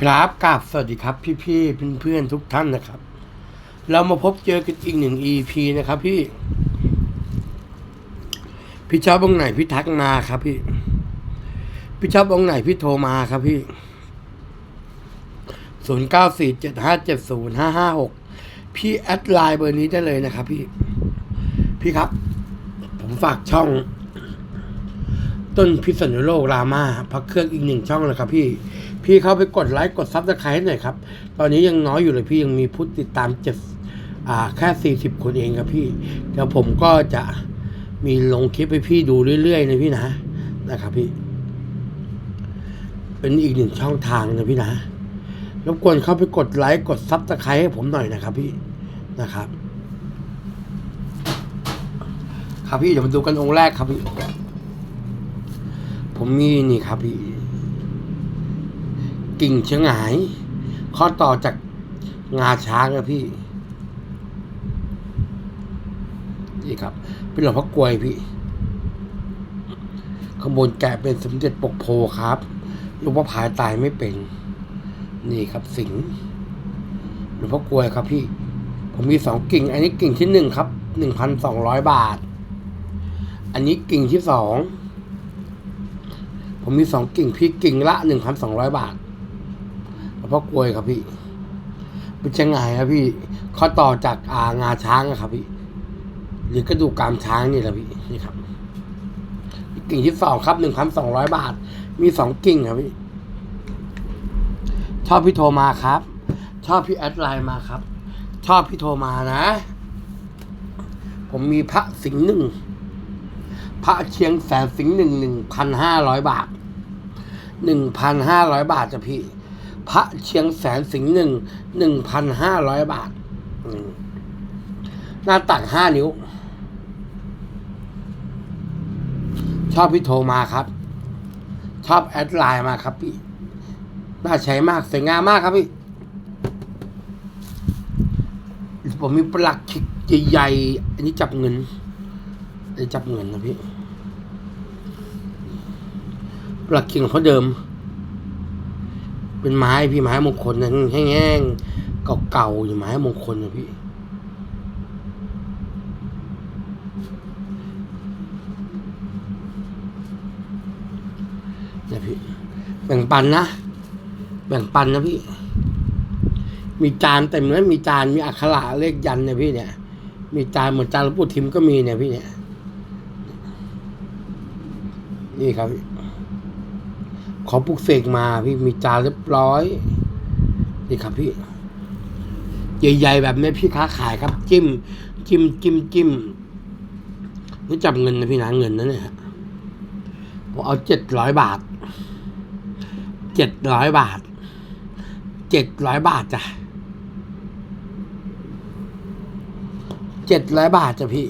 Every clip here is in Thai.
ครับกราบสวัสดีครับ พี่ๆเพื่อนๆทุกท่านนะครับ เรามาพบเจอกันอีกหนึ่ง EP นะครับ พี่ พี่ชอบองไหนพี่ทักมาครับพี่ พี่ชอบองไหนพี่โทรมาครับพี่ศูนย์เก้าสี่เจ็ดห้าเจ็ดศูนย์ห้าห้าหกพี่แอดไลน์เบอร์นี้ได้เลยนะครับ พี่ พี่ครับ ผมฝากช่อง ต้นพิษณุโลกรามาพักเครื่องอีกหนึ่งช่องเลยครับพี่ พี่เข้าไปกดไลค์กดซับสไครต์หน่อยครับ ตอนนี้ยังน้อยอยู่เลยพี่ยังมีผู้ติดตามเจ็ดอ่าแค่สี่สิบคนเองครับพี่ เดี๋ยวผมก็จะมีลงคลิปให้พี่ดูเรื่อยๆนะพี่นะนะครับพี่ เป็นอีกหนึ่งช่องทางนะพี่นะรบกวนเข้าไปกดไลค์กดซับสไครต์ให้ผมหน่อยนะครับพี่นะครับ ครับพี่เดี๋ยวมาดูกันองค์แรกครับพี่ ผมมีนี่ครับพี่ กิ่งเชียงหายข้อต่อจากงาช้างนะพี่ นี่ครับ เป็นหลวงพ่อกลวยพี่ข้างบนแกะเป็นสมเด็จปกโพครับหลวงพ่อผายตายไม่เป็น นี่ครับสิงห์หลวงพ่อกลวยครับพี่ ผมมีสองกิ่ง อันนี้กิ่งที่หนึ่งครับหนึ่งพันสองร้อยบาท อันนี้กิ่งที่สอง ผมมีสองกิ่งพี่กิ่งละหนึ่งพันสองร้อยบาทหลวงพ่อกลวยครับพี่ เป็นยังไงครับพี่ข้อต่อจากอางาช้างครับพี่ หรือกระดูกกามช้างนี่แหละพี่นี่ครับ กิ่งที่สองครับหนึ่งพันสองร้อยบาท มีสองกิ่งครับพี่ ชอบพี่โทรมาครับ ชอบพี่แอดไลน์มาครับ ชอบพี่โทรมานะ ผมมีพระสิงห์หนึ่ง พระเชียงแสนสิงห์หนึ่งหนึ่งพันห้าร้อยบาทหนึ่งพันห้าร้อยบาทจ้ะพี่ พระเชียงแสนสิงห์หนึ่งหนึ่งพันห้าร้อยบาทหน้าตักห้านิ้ว ชอบพี่โทรมาครับ ชอบแอดไลน์มาครับพี่ น่าใช้มากสวยงามมากครับพี่ ผมมีปลักใหญ่ๆอันนี้จับเงิน อันนี้จับเงินนะพี่ปลักขิงเขาเดิม เป็นไม้พี่ไม้มงคลนะแห้งๆเก่าๆอยู่ไม้มงคลนะพี่เนี่ยพี่แบ่งปันนะ แบ่งปันนะพี่ มีจานเต็มเลยมีจานมีอักขระเลขยันเนี่ยพี่เนี่ย มีจานเหมือนจานหลวงปู่ทิมก็มีเนี่ยพี่เนี่ย นี่ครับ ขอปลุกเสกมาพี่มีจานเรียบร้อย นี่ครับพี่ ใหญ่ๆแบบนี้พี่ค้าขายครับ จิ้ม จิ้มจิ้มจิ้มนี่จับเงินนะพี่นะเงินนะเนี่ยผมเอาเจ็ดร้อยบาทเจ็ดร้อยบาทเจ็ดร้อยบาทจ้ะเจ็ดร้อยบาทจ้ะพี่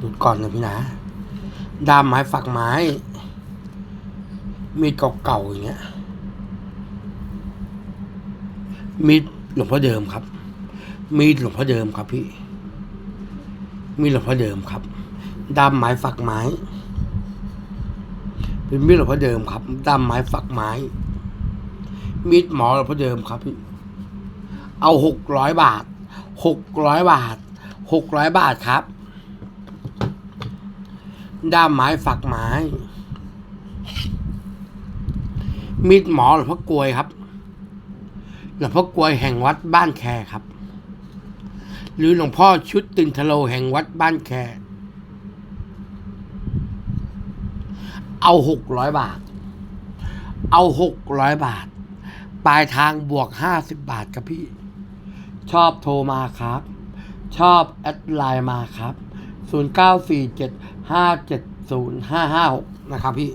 ดู ก่อนนะพี่นะดามไม้ฝักไม้ มีดเก่าๆอย่างเงี้ย มีดหลวงพ่อเดิมครับ มีดหลวงพ่อเดิมครับพี่ มีดหลวงพ่อเดิมครับดามไม้ฝักไม้ เป็นมีดหลวงพ่อเดิมครับดามไม้ฝักไม้ มีดหมอหลวงพ่อเดิมครับพี่ เอาหกร้อยบาทหกร้อยบาทหกร้อยบาทครับ ด้ามไม้ฝักไม้ มีดหมอหลวงพ่อกลวยครับหลวงพ่อกลวยแห่งวัดบ้านแคครับ หรือหลวงพ่อชุดตินทโลแห่งวัดบ้านแคเอาหกร้อยบาท เอาหกร้อยบาท ปลายทางบวกห้าสิบบาทครับพี่ ชอบโทรมาครับ ชอบแอดไลน์มาครับ 0947 ห้าเจ็ดศูนย์ห้าห้าหกนะครับพี่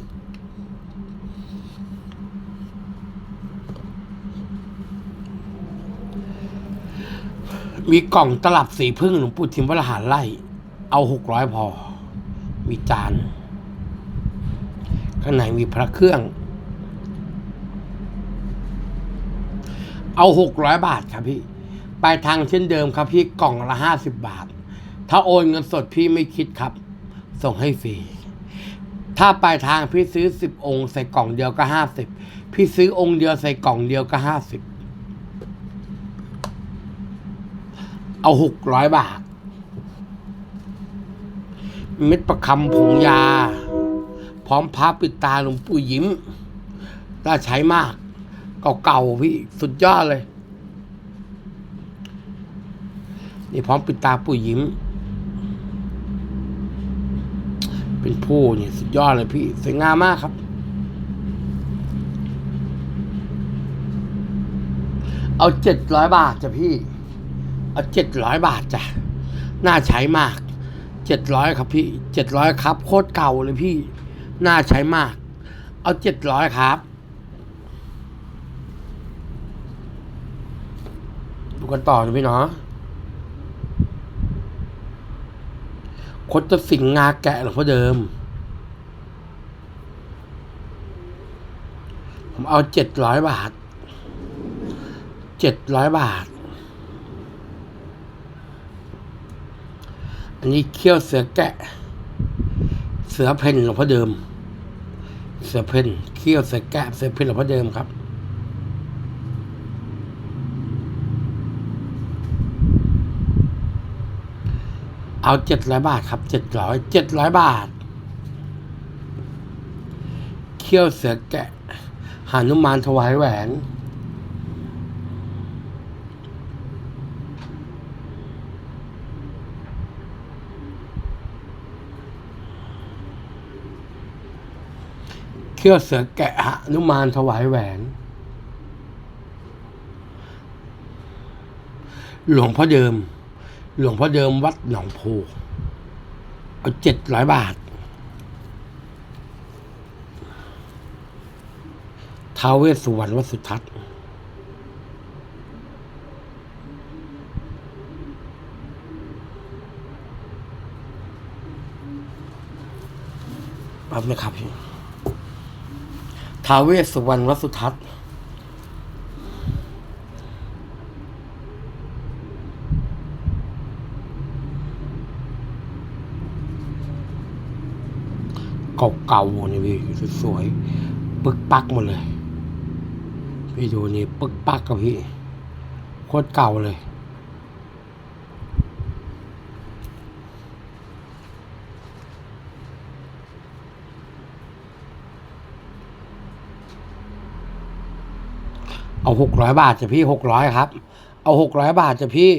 มีกล่องตลับสีพึ่งหลวงปู่ทิมวรหารไล่ เอาหกร้อยพอ มีจาน ข้างในมีพระเครื่อง เอาหกร้อยบาทครับพี่ ปลายทางเช่นเดิมครับพี่กล่องละห้าสิบบาท ถ้าโอนเงินสดพี่ไม่คิดครับ ส่งให้ฟรี ถ้าปลายทางพี่ซื้อสิบองค์ใส่กล่องเดียวก็ห้าสิบพี่ซื้อองค์เดียวใส่กล่องเดียวก็ห้าสิบเอาหกร้อยบาท เม็ดประคำผงยา พร้อมพับปิดตาหลวงปู่ยิ้มน่าใช้มาก เก่าๆพี่สุดยอดเลย นี่พร้อมปิดตาปู่ยิ้ม เป็นผู้นี่สุดยอดเลยพี่สวยงามมากครับ เอาเจ็ดร้อยบาทจ้ะพี่ เอาเจ็ดร้อยบาทจ้ะน่าใช้มากเจ็ดร้อยครับพี่เจ็ดร้อยครับ โคตรเก่าเลยพี่ น่าใช้มาก เอาเจ็ดร้อยครับดูกันต่อนะพี่เนาะ คดจะสิงงาแกะหลวงพ่อเดิม ผมเอาเจ็ดร้อยบาทเจ็ดร้อยบาท อันนี้เขี้ยวเสือแกะ เสือเพ่นหลวงพ่อเดิม เสือเพ่นเขี้ยวเสือแกะ เสือเพ่นหลวงพ่อเดิมครับ เอาเจ็ดร้อยบาทครับเจ็ดร้อยเจ็ดร้อยบาท เขี้ยวเสือแกะหานุมานถวายแหวนเขี้ยวเสือแกะหานุมานถวายแหวน หลวงพ่อเดิม หลวงพ่อเดิมวัดหนองโพเอาเจ็ดร้อยบาทท้าวเวสสุวรรณวัดสุทัศน์ปั๊บนะครับพี่ท้าวเวสสุวรรณวัดสุทัศน์ เก่าๆนี่พี่สวยๆปึกปักหมดเลย พี่ดูนี่ปึกปักกับพี่โคตรเก่าเลยเอาหกร้อยบาทจะพี่หกร้อยครับ เอาหกร้อยบาทจะพี่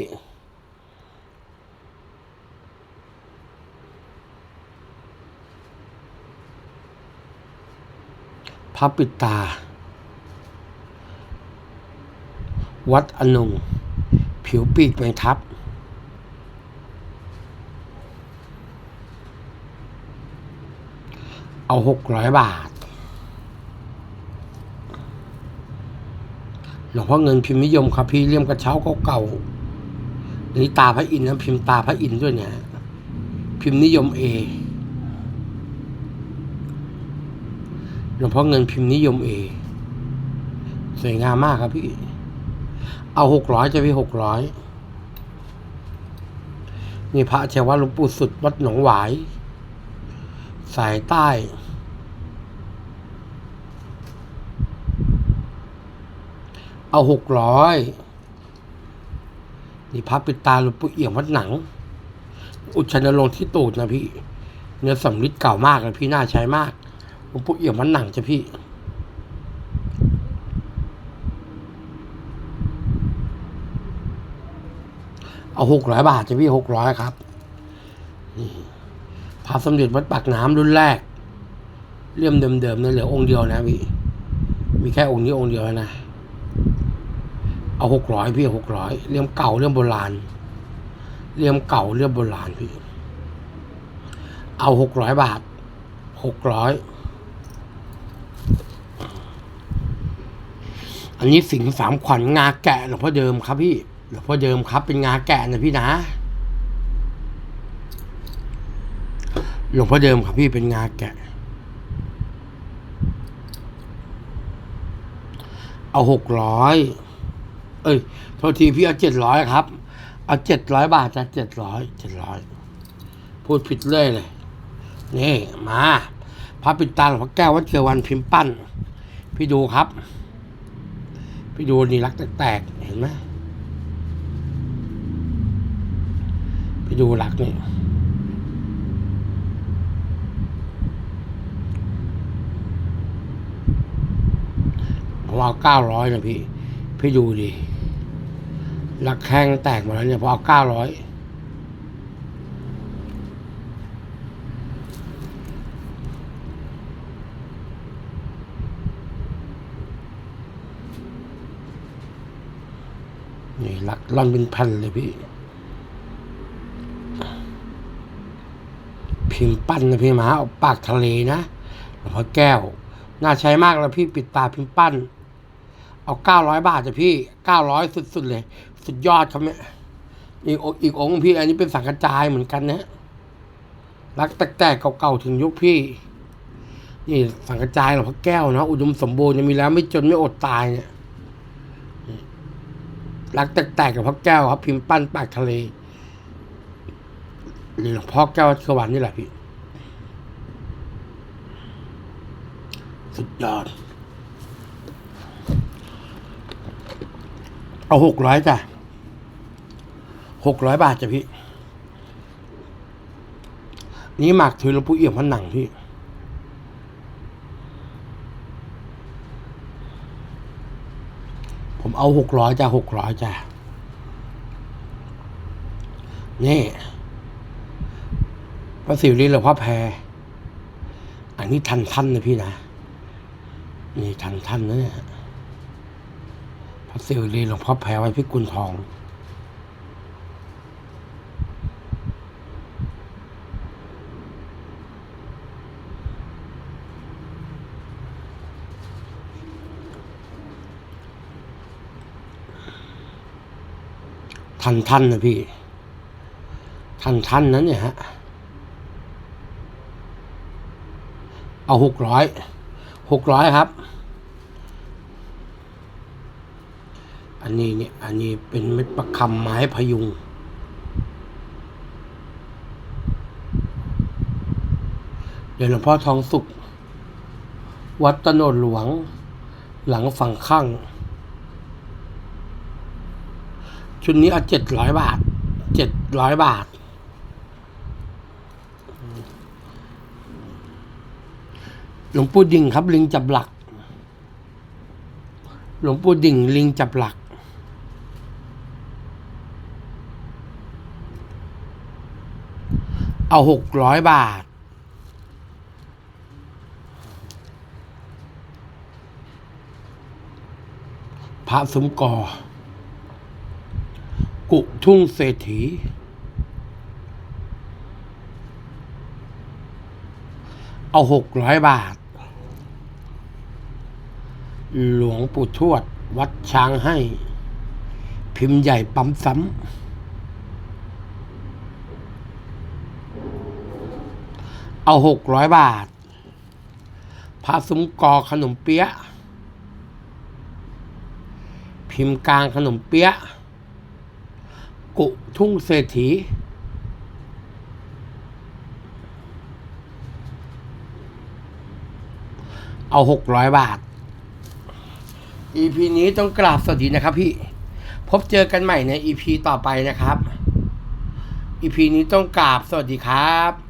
พระปิดตา วัดอนงผิวปีกแมงทับ เอาหกร้อยบาท หลวงพ่อเงินพิมพ์นิยมครับพี่เลี่ยมกระเช้าเก่าๆนี่ตาพระอินทร์นะพิมพ์ตาพระอินทร์ด้วยเนี่ย พิมพ์นิยมเอ หลวงพ่อเงินพิมพ์นิยมเอสวยงามมากครับพี่ เอาหกร้อยจะพี่หกร้อยนี่พระเชวัดหลวงปู่สุดวัดหนองหวาย สายใต้ เอาหกร้อยนี่พระปิตาหลวงปู่เอี่ยมวัดหนัง อุชนลงค์ที่ตูดนะพี่ เนื้อสำลิดเก่ามากเลยพี่น่าใช้มาก ผมปุ๊เอี่ยมมันหนังจ้ะพี่เอาหกร้อยบาทจ้ะพี่หกร้อยครับ นี่พระสมเด็จวัดปากน้ำรุ่นแรก เลี่ยมเดิมๆเนี่ยเหลือองค์เดียวนะพี่ มีแค่องค์นี้องค์เดียวนะ เอาหกร้อยพี่หกร้อยเลี่ยมเก่าเลี่ยมโบราณ เลี่ยมเก่าเลี่ยมโบราณพี่ เอาหกร้อยบาทหกร้อย อันนี้สิงห์สามขวัญงาแกะหลวงพ่อเดิมครับพี่หลวงพ่อเดิมครับเป็นงาแกะนะพี่นะ หลวงพ่อเดิมครับพี่เป็นงาแกะ เอาหกร้อยเอ้ยโทษทีพี่เอาเจ็ดร้อยครับ เอาเจ็ดร้อยบาทจ้ะเจ็ดร้อยเจ็ดร้อยพูดผิดเลยเลย นี่มาพระปิดตาหลวงพ่อแก้ววัดเกวันพิมพ์ปั้น พี่ดูครับ พี่ดูนี่รักแตกๆเห็นไหมพี่ดูรักนี่ผมเอาเก้าร้อยนะพี่ พี่ดูดิลักแข้งแตกหมดแล้วเนี่ยพอเอาเก้าร้อย นี่ลักล่อนเป็นพันเลยพี่ พิมพ์ปั้นนะพี่หมาเอาปากทะเลนะหลวงพ่อแก้ว น่าใช้มากแล้วพี่ปิดตาพิมพ์ปั้น เอาเก้าร้อยบาทจ้ะพี่เก้าร้อยสุดๆเลย สุดยอดครับเนี่ยอีกองค์อีกองค์พี่ อันนี้เป็นสังกระจายเหมือนกันนะรักแตกๆเก่าๆถึงยุคพี่นี่สังกระจายหลวงพ่อแก้วนะอุดมสมบูรณ์ยังมีแล้วไม่จนไม่อดตายเนี่ย รักแตกๆกับพ่อแก้วครับพิมพ์ปั้นปากทะเลหรือหลวงพ่อแก้วสวรรค์นี่แหละพี่สุดยอดเอาหกร้อยจ้ะหกร้อยบาทจ้ะพี่ นี่หมากถือหลวงปู่เอี่ยมพันหนังพี่ ผม เอาหกร้อยจ้ะหกร้อยจ้ะนี่พระสิวลีหลวงพ่อแพรอันนี้ทันท่านนะพี่นะนี่ทันท่านนะเนี่ยพระสิวลีหลวงพ่อแพรไว้พิกุลทอง ทันท่านนะพี่ ทันท่านนั้นเนี่ยฮะ เอาหกร้อยหกร้อยครับ อันนี้เนี่ย อันนี้เป็นเม็ดประคำไม้พยุงเดี๋ยวหลวงพ่อทองสุข วัดตโนดหลวง หลังฝั่งข้าง ชุดนี้เอาเจ็ดร้อยบาท เจ็ดร้อยบาท หลวงปู่ดิ่งครับ ลิงจับหลัก หลวงปู่ดิ่ง ลิงจับหลักเอาหกร้อยบาท พระสมกอ กุทุ่งเศรษฐี เอาหกร้อยบาท หลวงปู่ทวด วัดช้างให้ พิมพ์ใหญ่ปั๊มซ้ำ เอาหกร้อยบาท พระสมกอขนมเปี๊ยะ พิมพ์กลางขนมเปี๊ยะ กุทุ่งเศรษฐี เอาหกร้อยบาท EP นี้ต้องกราบสวัสดีนะครับพี่ พบเจอกันใหม่ใน EP ต่อไปนะครับ EP นี้ต้องกราบสวัสดีครับ